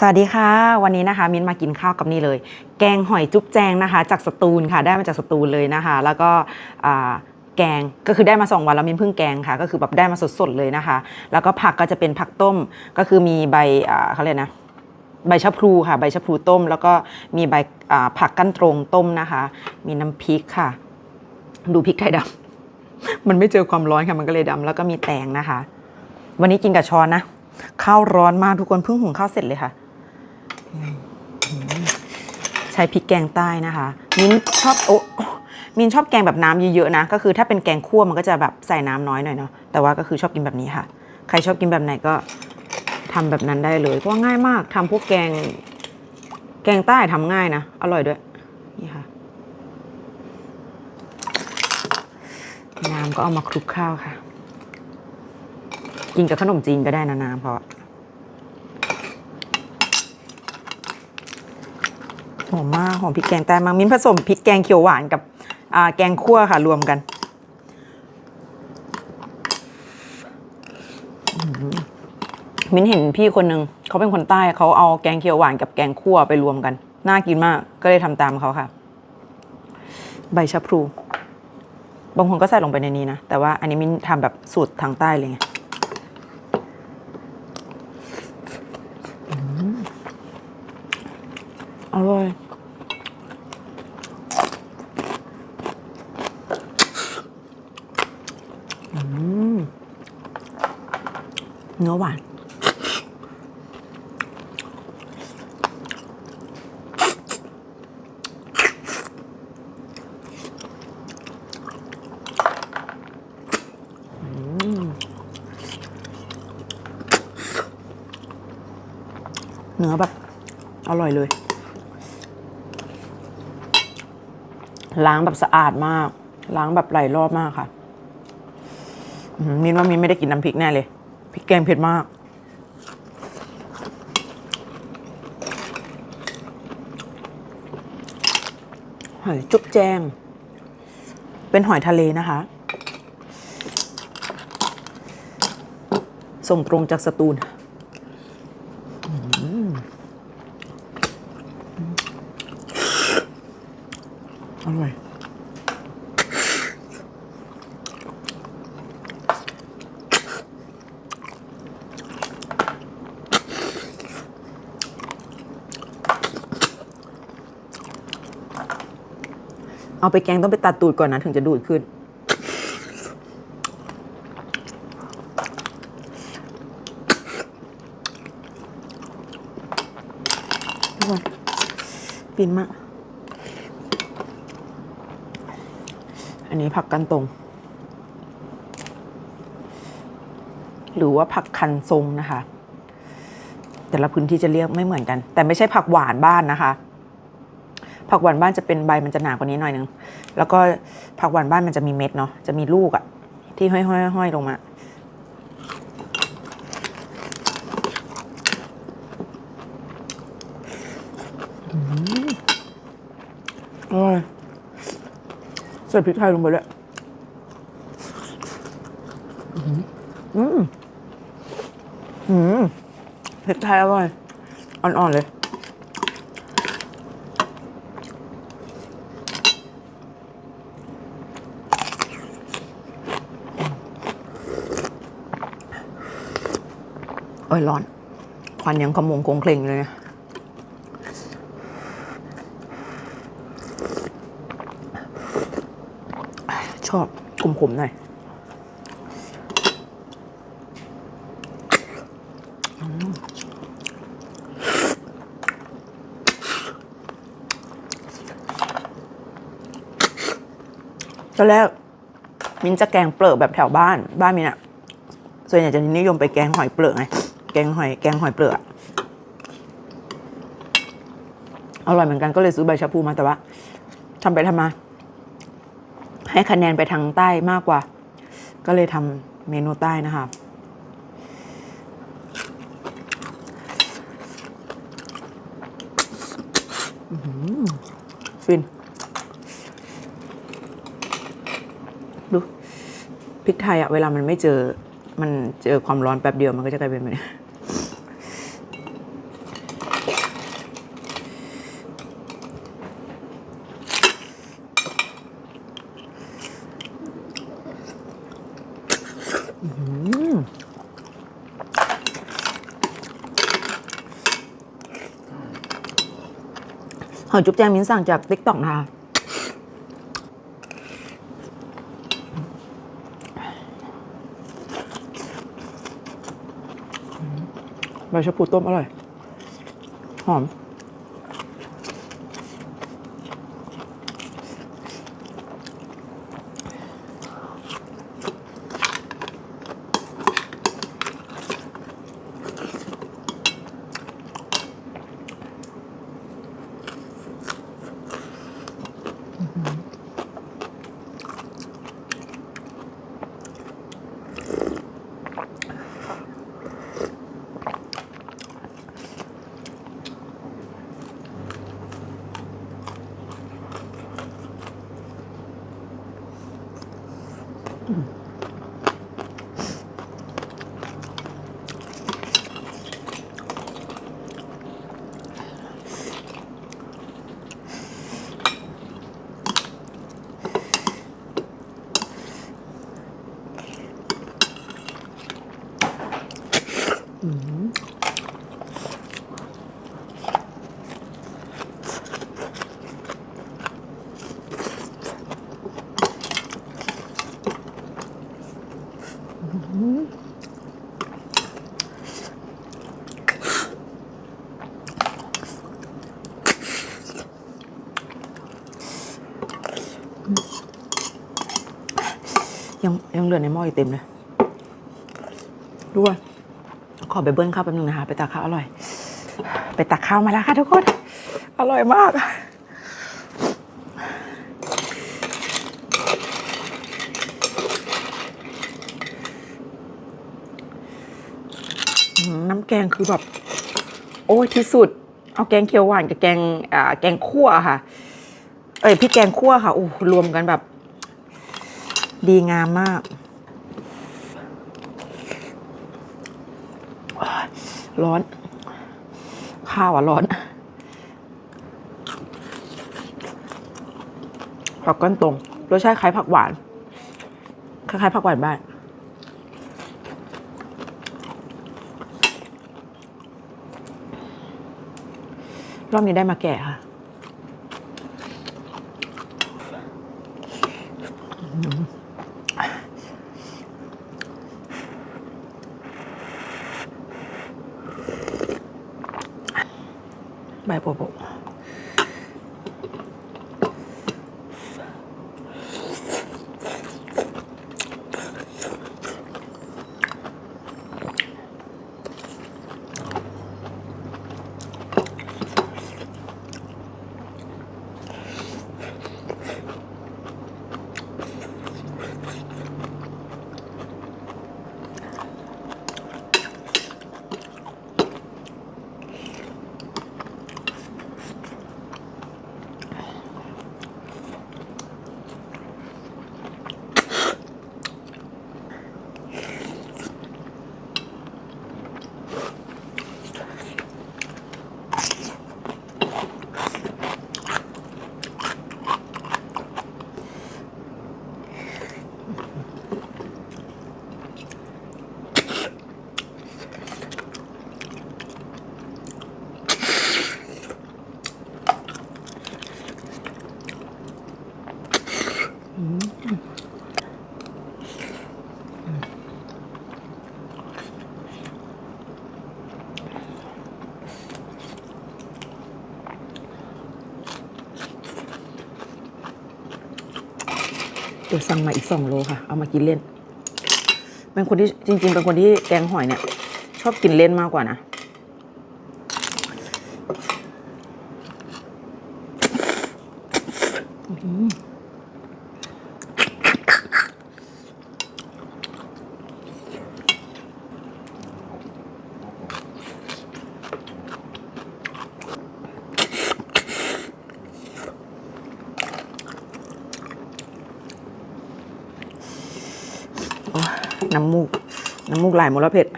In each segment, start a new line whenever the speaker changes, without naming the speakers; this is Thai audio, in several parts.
สวัสดีค่ะ วันนี้นะคะมิ้นมากินข้าวกับนี่เลย แกงหอยจุ๊บแจงนะคะ จากสตูลค่ะได้มาจากสตูลเลยนะคะ แล้วก็แกงก็คือได้มาสองวันแล้วมิ้นเพิ่งแกงค่ะ ก็คือแบบได้มาสดๆเลยนะคะ แล้วก็ผักก็จะเป็นผักต้มก็คือมีใบเขาเรียกนะใบชะพลูค่ะใบชะพลูต้ม แล้วก็มีใบผักกั้นตรงต้มนะคะ มีน้ำพริกค่ะ ดูพริกไทยดำมันไม่เจอความร้อนค่ะมันก็เลยดำแล้วก็มีแตงนะคะ วันนี้กินกับช้อนนะข้าวร้อนมากทุกคนเพิ่งหุงข้าวเสร็จเลยค่ะ ใช้พริกแกงใต้นะคะ มิ้นชอบโอ้มินชอบแกงแบบน้ำเยอะๆนะ ก็คือถ้าเป็นแกงคั่วมันก็จะแบบใส่น้ำน้อยหน่อยเนาะ แต่ว่าก็คือชอบกินแบบนี้ค่ะ ใครชอบกินแบบไหนก็ทำแบบนั้นได้เลย เพราะง่ายมากทำพวกแกง แกงใต้ทำง่ายนะ อร่อยด้วย นี่ค่ะ น้ำก็เอามาคลุกข้าวค่ะ กินกับขนมจีนก็ได้นะน้ำเพราะ หอมมากหอมพริกแกงใต้มากมิ้นผสมพริกแกงเขียวหวานกับแกงคั่วค่ะรวมกันมิ้นเห็นพี่คนหนึ่งเขาเป็นคนใต้เขาเอาแกงเขียวหวานกับแกงคั่วไปรวมกัน น่ากินมากก็เลยทำตามเขาค่ะ ใบชะพลูบางคนก็ใส่ลงไปในนี้นะ แต่ว่าอันนี้มิ้นทำแบบสูตรทางใต้เลยไง อร่อยอืมเนื้อหวานอืมเนื้อแบบ อร่อยเลย ล้างแบบสะอาดมาก ล้างแบบหลายรอบมากค่ะมินว่ามินไม่ได้กินน้ำพริกแน่เลยพริกแกงเผ็ดมาก หอยจุ๊บแจง เป็นหอยทะเลนะคะ ส่งตรงจากสตูล อร่อย เอาไปแกงต้องไปตัดตูดก่อนนะถึงจะดูดขึ้นทุกคนฟินมาก นนี้ผักกันตรง หรือว่าผักคันทรงนะคะ แต่ละพื้นที่จะเรียกไม่เหมือนกัน แต่ไม่ใช่ผักหวานบ้านนะคะ ผักหวานบ้านจะเป็นใบมันจะหนากว่านี้หน่อยนึง แล้วก็ผักหวานบ้านมันจะมีเม็ดเนาะ จะมีลูกอะที่ห้อยๆๆลงมาอร่อย ส่พริกไทยลงไปด้วยอืมอืมพริกไทยอร่อย อ่อน ๆ เลย โอ้ยร้อน ควันยังขโมงโคงเคลงอยู่เลยนะ ชอบขมๆหน่อยตอนแรกมินจะแกงเปลือกแบบแถวบ้านบ้านมินอะส่วนใหญ่จะนิยมไปแกงหอยเปลือกไงแกงหอยแกงหอยเปลือกอะอร่อยเหมือนกันก็เลยซื้อใบชะพูมาแต่ว่าทำไปทำมา ให้คะแนนไปทางใต้มากกว่า ก็เลยทำเมนูใต้นะคะฟิน ดูพริกไทยอะเวลามันไม่เจอ มันเจอความร้อนแป๊บเดียวมันก็จะกลายเป็นแบบนี้ หอจุ๊บแจงมิ้นสั่งจากติ๊กต็อกนะคะใบชะพูต้มอร่อย หอม ลือในหม้ออีกเต็มเลยด้วยขอไปเบิ้ลข้าวแป๊บนึงนะคะ ไปตักข้าวอร่อย ไปตักข้าวมาแล้วค่ะทุกคน อร่อยมากน้ำแกงคือแบบ โอ้ยที่สุด เอาแกงเขียวหวานกับแกงอ่าแกงคั่วค่ะ เอ้ยพริกแกงคั่วค่ะโอ้รวมกันแบบ ดีงามมากโอ้ย ร้อน ข้าวอะร้อนผักก้อนตรงรสชาติคล้ายผักหวาน คล้ายๆผักหวานบ้านรอบนี้ได้มาแก่ค่ะ ดี๋ยวสั่งมาอีกสองโลค่ะ เอามากินเล่น เป็นคนที่จริง ๆ เป็นคนที่แกงหอยเนี่ย ชอบกินเล่นมากกว่านะ โอ๊ย น้ำมูก น้ำมูกไหลหมดแล้วเผ็ด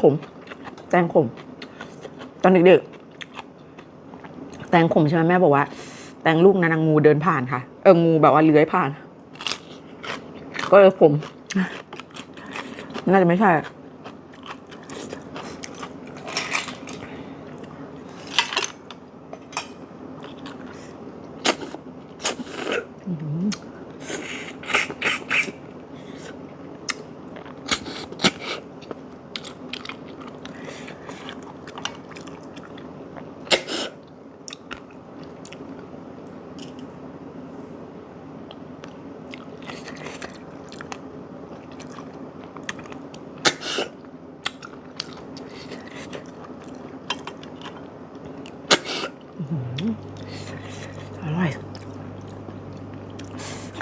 ขม แตงขม ตอนเด็กๆ แตงขมใช่ไหมแม่บอกว่า แตงลูกนั้นงูเดินผ่านค่ะ เออ งูแบบว่าเลื้อยผ่าน ก็เลยผม น่าจะไม่ใช่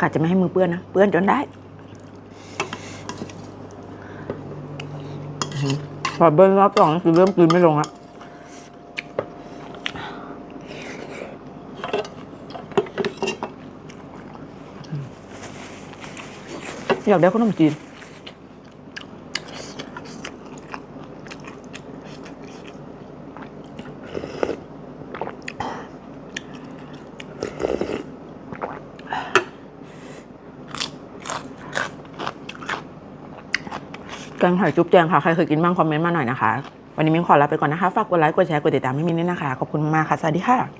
กะจะไม่ให้มือเปื้อนนะ เปื้อนจนได้ พอเบิ้ลรอบสองคือเริ่มกินไม่ลงละอยากได้ขนมจีน แกงหอยจุ๊บแจงค่ะ ใครเคยกินบ้างคอมเมนต์มาหน่อยนะคะ วันนี้มิ้งขอลาไปก่อนนะคะ ฝากกดไลค์ กดแชร์ กดติดตามให้มิ้นด้วยนะคะ ขอบคุณมากค่ะ สวัสดีค่ะ